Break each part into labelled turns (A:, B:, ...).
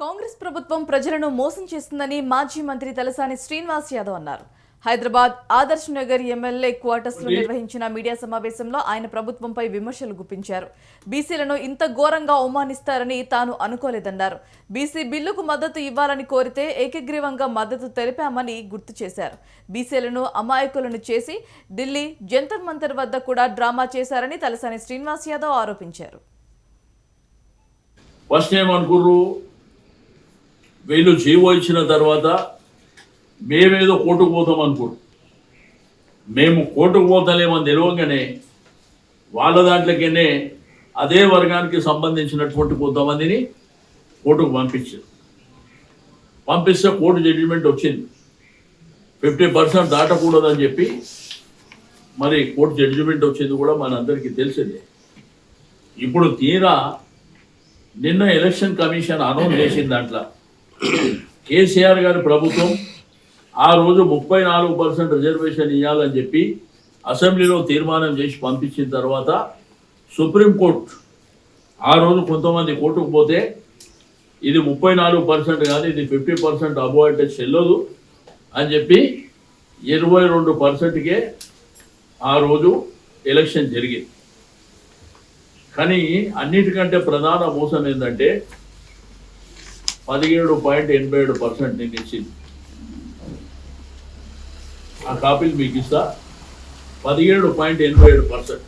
A: కాంగ్రెస్ ప్రభుత్వం ప్రజలను మోసం చేస్తుందని మాజీ మంత్రి తలసాని శ్రీనివాస్ యాదవ్ అన్నారు. హైదరాబాద్ ఆదర్శ్ నగర్ ఎమ్మెల్యే క్వార్టర్స్లో నిర్వహించిన మీడియా సమావేశంలో ఆయన ప్రభుత్వంపై విమర్శలు గుప్పించారు. బీసీలను ఇంత ఘోరంగా అవమానిస్తారని తాను అనుకోలేదన్నారు. బీసీ బిల్లుకు మద్దతు ఇవ్వాలని కోరితే ఏకగ్రీవంగా మద్దతు తెలిపామని గుర్తు చేశారు. బీసీలను అమాయకులను చేసి ఢిల్లీ జంతర్ మంతర్ వద్ద కూడా డ్రామా చేశారని తలసాని శ్రీనివాస్ యాదవ్ ఆరోపించారు.
B: ఫస్ట్ ఏమనుకుర్రు వీళ్ళు జీవో ఇచ్చిన తర్వాత మేమేదో కోర్టుకు పోతాం అనుకోరు. మేము కోర్టుకు పోతలేమని తెలియగానే వాళ్ళ దాంట్లోకెనే అదే వర్గానికి సంబంధించినటువంటి కొంతమందిని కోర్టుకు పంపించారు. పంపిస్తే కోర్టు జడ్జిమెంట్ వచ్చింది. ఫిఫ్టీ పర్సెంట్ దాటకూడదని చెప్పి మరి కోర్టు జడ్జిమెంట్ వచ్చింది కూడా మనందరికీ తెలిసిందే. ఇప్పుడు తీరా నిన్న ఎలక్షన్ కమిషన్ అనౌన్స్ చేసిన దాంట్లో కేసీఆర్ గారి ప్రభుత్వం ఆ రోజు ముప్పై నాలుగు పర్సెంట్ రిజర్వేషన్ ఇవ్వాలని చెప్పి అసెంబ్లీలో తీర్మానం చేసి పంపించిన తర్వాత సుప్రీంకోర్టు ఆ రోజు కొంతమంది కోర్టుకు పోతే ఇది ముప్పై నాలుగు పర్సెంట్ కానీ ఇది ఫిఫ్టీ పర్సెంట్ అబో చెల్లదు అని చెప్పి ఇరవై రెండు పర్సెంట్కే ఆ రోజు ఎలక్షన్ జరిగింది. కానీ అన్నిటికంటే ప్రధాన మోసం ఏంటంటే పదిహేడు పాయింట్ ఎనభై ఏడు పర్సెంట్ నేను ఇచ్చింది. ఆ కాపీలు మీకు ఇస్తా. పదిహేడు పాయింట్ ఎనభై ఏడు పర్సెంట్.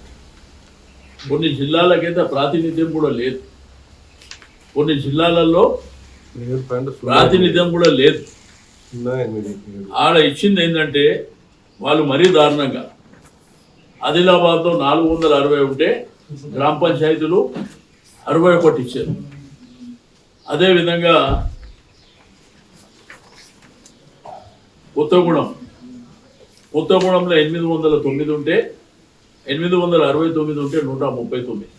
B: కొన్ని జిల్లాలకైతే ప్రాతినిధ్యం కూడా లేదు. కొన్ని జిల్లాలలో ప్రాతినిధ్యం కూడా లేదు. ఆడ ఇచ్చింది ఏంటంటే వాళ్ళు మరీ దారుణంగా ఆదిలాబాద్లో నాలుగు వందల అరవై ఉంటే గ్రామ పంచాయతీలు అరవై ఒకటి ఇచ్చారు. అదేవిధంగా కొత్తగూడెం కొత్తగూడెంలో ఎనిమిది వందల తొమ్మిది ఉంటే ఎనిమిది వందల అరవై తొమ్మిది ఉంటే నూట ముప్పై తొమ్మిది.